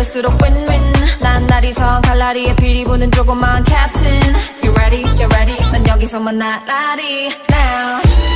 그럴수록 win-win 난 날이서 갈라리에 비리 부는 조그만 캡틴 You ready? You ready? 난 여기서만 나라리 Now